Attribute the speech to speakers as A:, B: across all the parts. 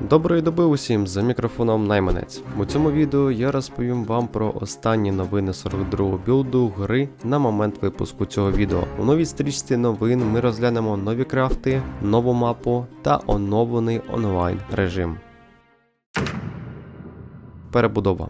A: Доброї доби усім за мікрофоном Найманець. У цьому відео я розповім вам про останні новини 42-го білду гри на момент випуску цього відео. У новій стрічці новин ми розглянемо нові крафти, нову мапу та оновлений онлайн режим. Перебудова.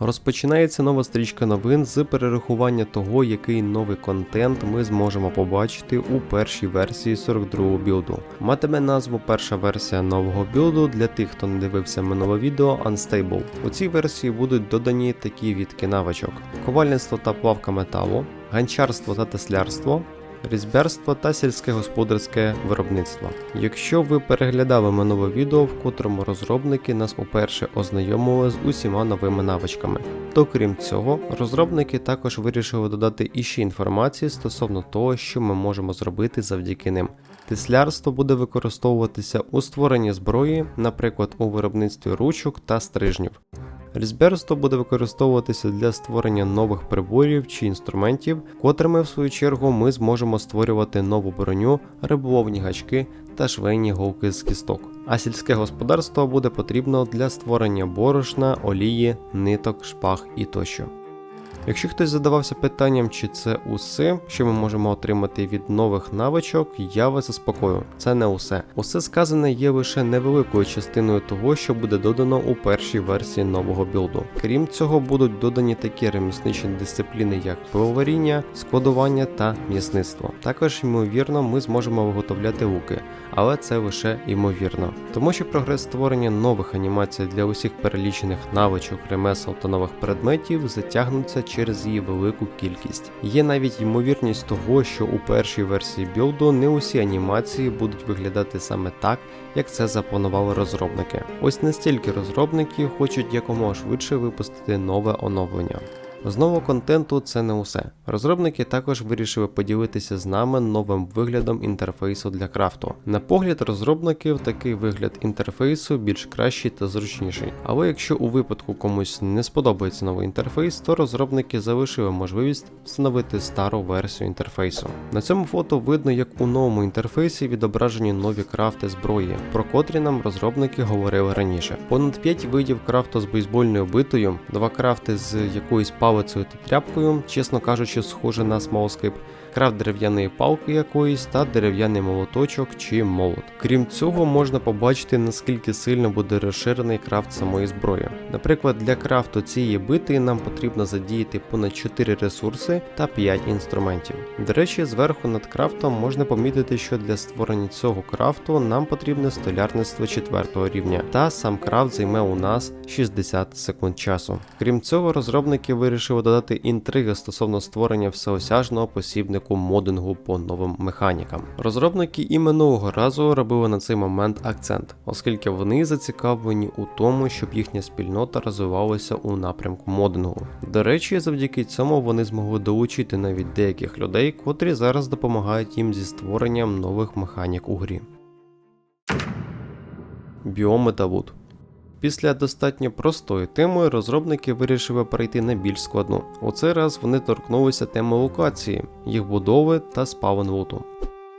A: Розпочинається нова стрічка новин з перерахування того, який новий контент ми зможемо побачити у першій версії 42-го білду. Матиме назву перша версія нового білду для тих, хто не дивився минуле відео Unstable. У цій версії будуть додані такі відки навичок: ковальництво та плавка металу, ганчарство та теслярство, різьбярство та сільське господарське виробництво. Якщо ви переглядали минуле відео, в котрому розробники нас уперше ознайомили з усіма новими навичками, то крім цього, розробники також вирішили додати іще інформації стосовно того, що ми можемо зробити завдяки ним. Теслярство буде використовуватися у створенні зброї, наприклад, у виробництві ручок та стрижнів. Різьберство буде використовуватися для створення нових приборів чи інструментів, котрими в свою чергу ми зможемо створювати нову броню, риболовні гачки та швейні голки з кісток. А сільське господарство буде потрібно для створення борошна, олії, ниток, шпаг і тощо. Якщо хтось задавався питанням, чи це усе, що ми можемо отримати від нових навичок, я вас заспокою. Це не усе. Усе сказане є лише невеликою частиною того, що буде додано у першій версії нового білду. Крім цього, будуть додані такі ремісничні дисципліни, як пивоваріння, складування та м'ясництво. Також, ймовірно, ми зможемо виготовляти луки, але це лише ймовірно. Тому що прогрес створення нових анімацій для усіх перелічених навичок, ремесел та нових предметів затягнуться через її велику кількість. Є навіть ймовірність того, що у першій версії білду не усі анімації будуть виглядати саме так, як це запланували розробники. Ось настільки розробники хочуть якомога швидше випустити нове оновлення. З нового контенту це не усе. Розробники також вирішили поділитися з нами новим виглядом інтерфейсу для крафту. На погляд розробників такий вигляд інтерфейсу більш кращий та зручніший. Але якщо у випадку комусь не сподобається новий інтерфейс, то розробники залишили можливість встановити стару версію інтерфейсу. На цьому фото видно, як у новому інтерфейсі відображені нові крафти зброї, про котрі нам розробники говорили раніше. Понад 5 видів крафту з бейсбольною битою, два крафти з якоюсь палицею цією тряпкою, чесно кажучи, схоже на смолскип, крафт дерев'яної палки якоїсь та дерев'яний молоточок чи молот. Крім цього, можна побачити наскільки сильно буде розширений крафт самої зброї. Наприклад, для крафту цієї бити нам потрібно задіяти понад 4 ресурси та 5 інструментів. До речі, зверху над крафтом можна помітити, що для створення цього крафту нам потрібне столярництво 4 рівня, та сам крафт займе у нас 60 секунд часу. Крім цього, розробники вирішили додати інтриги стосовно створення всеосяжного посібнику модингу по новим механікам. Розробники і минулого разу робили на цей момент акцент, оскільки вони зацікавлені у тому, щоб їхня спільнота розвивалася у напрямку модингу. До речі, завдяки цьому вони змогли долучити навіть деяких людей, котрі зараз допомагають їм зі створенням нових механік у грі. Біоми та лут. Після достатньо простої теми розробники вирішили перейти на більш складну. У цей раз вони торкнулися теми локації, їх будови та спавн луту.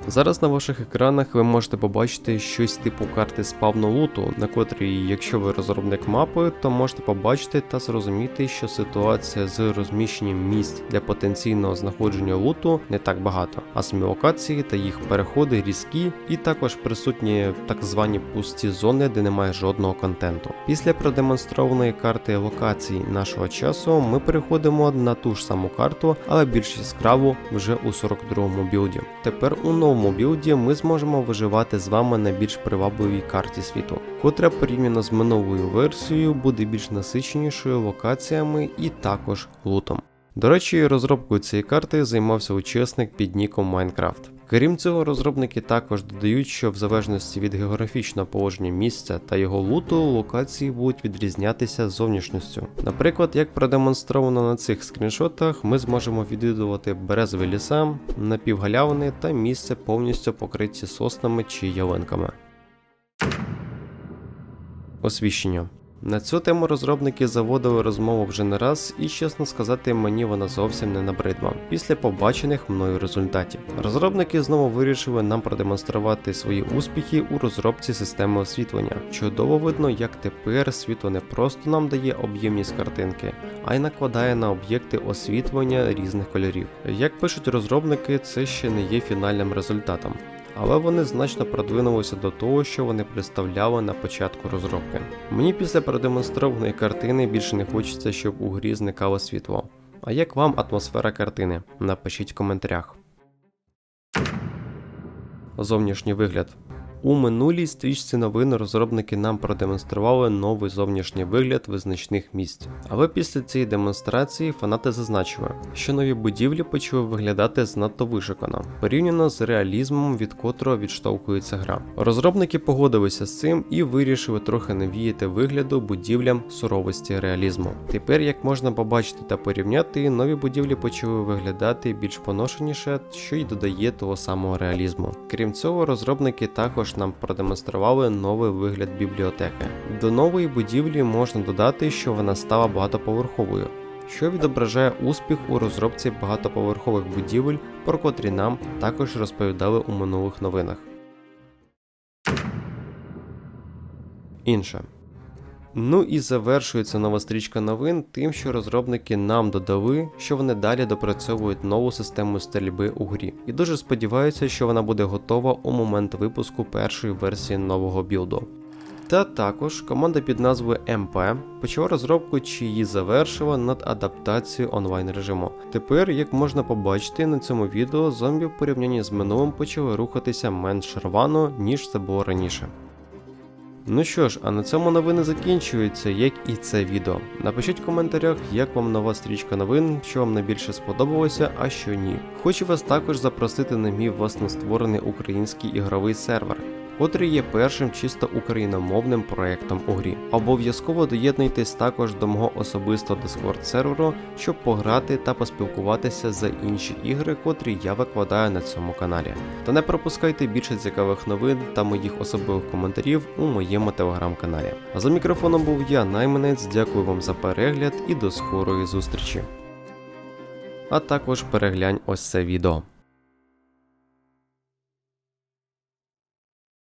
A: Зараз на ваших екранах ви можете побачити щось типу карти спавну луту, на котрій, якщо ви розробник мапи, то можете побачити та зрозуміти, що ситуація з розміщенням місць для потенційного знаходження луту не так багато, а самі локації та їх переходи різкі, і також присутні так звані пусті зони, де немає жодного контенту. Після продемонстрованої карти локацій нашого часу ми переходимо на ту ж саму карту, але більш яскраву вже у 42-му білді. Тепер у новому білді ми зможемо виживати з вами на більш привабливій карті світу, котра порівняно з минулою версією буде більш насиченішою локаціями і також лутом. До речі, розробкою цієї карти займався учасник під ніком Minecraft. Крім цього, розробники також додають, що в залежності від географічного положення місця та його луту, локації будуть відрізнятися зовнішністю. Наприклад, як продемонстровано на цих скріншотах, ми зможемо відвідувати березові ліса, напівгалявини та місце повністю покриті соснами чи ялинками. Освіщення. На цю тему розробники заводили розмову вже не раз, і чесно сказати, мені вона зовсім не набридла після побачених мною результатів. Розробники знову вирішили нам продемонструвати свої успіхи у розробці системи освітлення. Чудово видно, як тепер світло не просто нам дає об'ємність картинки, а й накладає на об'єкти освітлення різних кольорів. Як пишуть розробники, це ще не є фінальним результатом. Але вони значно продвинулися до того, що вони представляли на початку розробки. Мені після продемонстрованої картини більше не хочеться, щоб у грі зникало світло. А як вам атмосфера картини? Напишіть в коментарях. Зовнішній вигляд. У минулій стрічці новин розробники нам продемонстрували новий зовнішній вигляд визначних місць. Але після цієї демонстрації фанати зазначили, що нові будівлі почали виглядати занадто вишукано, порівняно з реалізмом, від котрого відштовхується гра. Розробники погодилися з цим і вирішили трохи навіяти вигляду будівлям суровості реалізму. Тепер, як можна побачити та порівняти, нові будівлі почали виглядати більш поношеніше, що й додає того самого реалізму. Крім цього, розробники також нам продемонстрували новий вигляд бібліотеки. До нової будівлі можна додати, що вона стала багатоповерховою, що відображає успіх у розробці багатоповерхових будівель, про котрі нам також розповідали у минулих новинах. Інше. Ну і завершується нова стрічка новин тим, що розробники нам додали, що вони далі допрацьовують нову систему стрільби у грі. І дуже сподіваюся, що вона буде готова у момент випуску першої версії нового білду. Та також команда під назвою МП почала розробку чи її завершила над адаптацією онлайн режиму. Тепер, як можна побачити на цьому відео, зомбі в порівнянні з минулим почали рухатися менш рвано, ніж це було раніше. Ну що ж, а на цьому новини закінчуються, як і це відео. Напишіть в коментарях, як вам нова стрічка новин, що вам найбільше сподобалося, а що ні. Хочу вас також запросити на мій власне створений український ігровий сервер. Котрий є першим чисто україномовним проектом у грі. Обов'язково доєднуйтесь також до мого особистого Discord серверу, щоб пограти та поспілкуватися за інші ігри, котрі я викладаю на цьому каналі. Та не пропускайте більше цікавих новин та моїх особливих коментарів у моєму телеграм-каналі. А за мікрофоном був я, найманець. Дякую вам за перегляд і до скорої зустрічі. А також переглянь ось це відео.